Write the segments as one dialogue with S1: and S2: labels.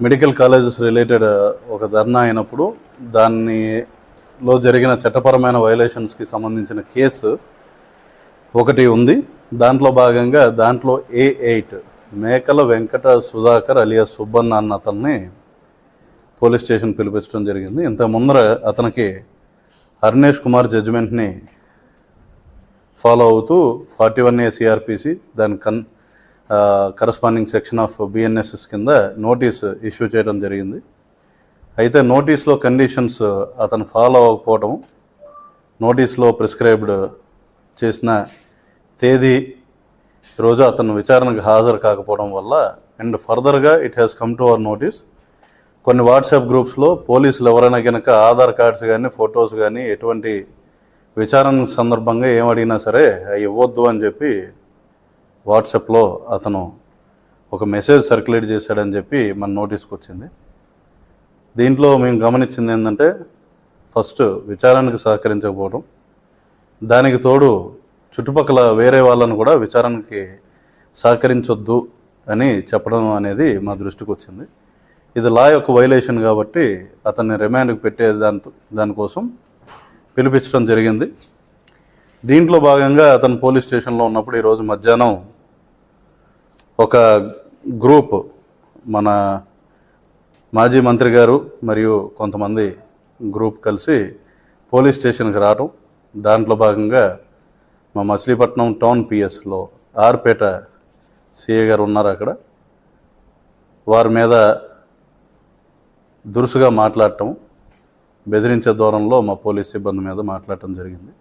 S1: Medical colleges related ఒక ధర్నా అయినప్పుడు దానిలో జరిగిన చట్టపరమైన వైలేషన్స్కి సంబంధించిన కేసు ఒకటి ఉంది. దాంట్లో భాగంగా దాంట్లో ఏ ఎయిట్ మేకల వెంకట సుధాకర్ అలియా సుబ్బన్న అన్న అతన్ని పోలీస్ స్టేషన్ పిలిపించడం జరిగింది. ఇంత ముందర అతనికి హర్నేష్ కుమార్ జడ్జిమెంట్ని ఫాలో అవుతూ ఫార్టీ వన్ ఏ సిఆర్పిసి దాని కన్ కరస్పాండింగ్ సెక్షన్ ఆఫ్ బిఎన్ఎస్ఎస్ కింద నోటీస్ ఇష్యూ చేయడం జరిగింది. అయితే నోటీస్లో కండిషన్స్ అతను ఫాలో అవ్వకపోవడం నోటీస్లో ప్రిస్క్రైబ్డ్ చేసిన తేదీ రోజు అతను విచారణకు హాజరు కాకపోవడం వల్ల అండ్ ఫర్దర్గా it has come to our notice కొన్ని వాట్సాప్ గ్రూప్స్లో పోలీసులు ఎవరైనా కనుక ఆధార్ కార్డ్స్ కానీ ఫొటోస్ కానీ ఎటువంటి విచారణ సందర్భంగా ఏమడిగినా సరే అవి ఇవ్వద్దు అని చెప్పి వాట్సాప్లో అతను ఒక మెసేజ్ సర్క్యులేట్ చేశాడని చెప్పి మన నోటీస్కి వచ్చింది. దీంట్లో మేము గమనించింది ఏంటంటే ఫస్ట్ విచారానికి సహకరించకపోవడం దానికి తోడు చుట్టుపక్కల వేరే వాళ్ళను కూడా విచారానికి సహకరించొద్దు అని చెప్పడం అనేది మా దృష్టికి వచ్చింది. ఇది లా యొక్క వైలేషన్ కాబట్టి అతన్ని రిమాండ్కి పెట్టే దాని దానికోసం పిలిపించడం జరిగింది. దీంట్లో భాగంగా అతను పోలీస్ స్టేషన్లో ఉన్నప్పుడు ఈరోజు మధ్యాహ్నం ఒక గ్రూప్ మన మాజీ మంత్రి గారు మరియు కొంతమంది గ్రూప్ కలిసి పోలీస్ స్టేషన్కి రావడం దాంట్లో భాగంగా మా మచిలీపట్నం టౌన్ పిఎస్లో ఆర్పేట సిఏ గారు ఉన్నారు అక్కడ. వారి మీద దురుసుగా మాట్లాడటం బెదిరించే దూరంలో మా పోలీస్ సిబ్బంది మీద మాట్లాడటం జరిగింది.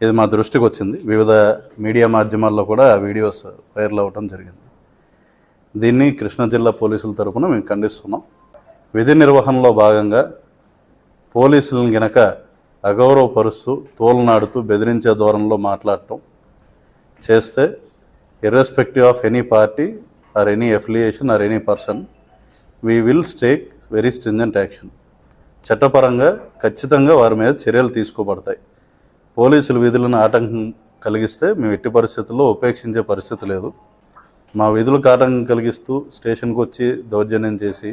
S1: ఇది మా దృష్టికి వచ్చింది. వివిధ మీడియా మాధ్యమాల్లో కూడా వీడియోస్ వైరల్ అవ్వటం జరిగింది. దీన్ని కృష్ణా జిల్లా పోలీసుల తరపున మేము ఖండిస్తున్నాం. విధి నిర్వహణలో భాగంగా పోలీసులను గనక అగౌరవపరుస్తూ తోలనాడుతూ బెదిరించే దూరంలో మాట్లాడటం చేస్తే irrespective of any party or any affiliation or any person we will take very stringent action చట్టపరంగా ఖచ్చితంగా వారి మీద చర్యలు తీసుకోబడతాయి. పోలీసులు విధులను ఆటంకం కలిగిస్తే మేము ఎట్టి పరిస్థితుల్లో ఉపేక్షించే పరిస్థితి లేదు. మా విధులకు ఆటంకం కలిగిస్తూ స్టేషన్కి వచ్చి దౌర్జన్యం చేసి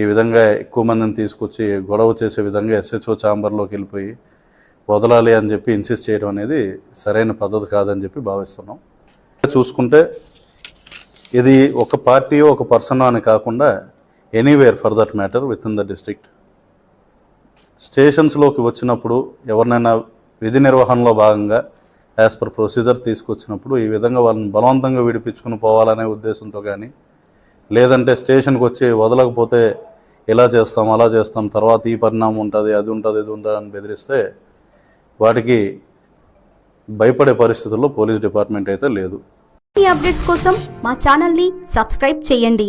S1: ఈ విధంగా ఎక్కువ మందిని తీసుకొచ్చి గొడవ చేసే విధంగా ఎస్హెచ్ఓ ఛాంబర్లోకి వెళ్ళిపోయి వదలాలి అని చెప్పి ఇన్సిస్ట్ చేయడం అనేది సరైన పద్ధతి కాదని చెప్పి భావిస్తున్నాం. చూసుకుంటే ఇది ఒక పార్టీ ఒక పర్సన్ అని కాకుండా anywhere for that matter within the district. స్టేషన్స్లోకి వచ్చినప్పుడు ఎవరినైనా విధి నిర్వహణలో భాగంగా యాజ్ పర్ ప్రొసీజర్ తీసుకొచ్చినప్పుడు ఈ విధంగా వాళ్ళని బలవంతంగా విడిపించుకుని పోవాలనే ఉద్దేశంతో కానీ లేదంటే స్టేషన్కి వచ్చి వదలకపోతే ఇలా చేస్తాం అలా చేస్తాం తర్వాత ఈ పరిణామం ఉంటుంది అది ఉంటుంది ఇది ఉంటుంది అని బెదిరిస్తే వాటికి భయపడే పరిస్థితుల్లో పోలీస్ డిపార్ట్మెంట్ అయితే లేదు.
S2: ఈ అప్డేట్స్ కోసం మా ఛానల్ని సబ్స్క్రైబ్ చేయండి.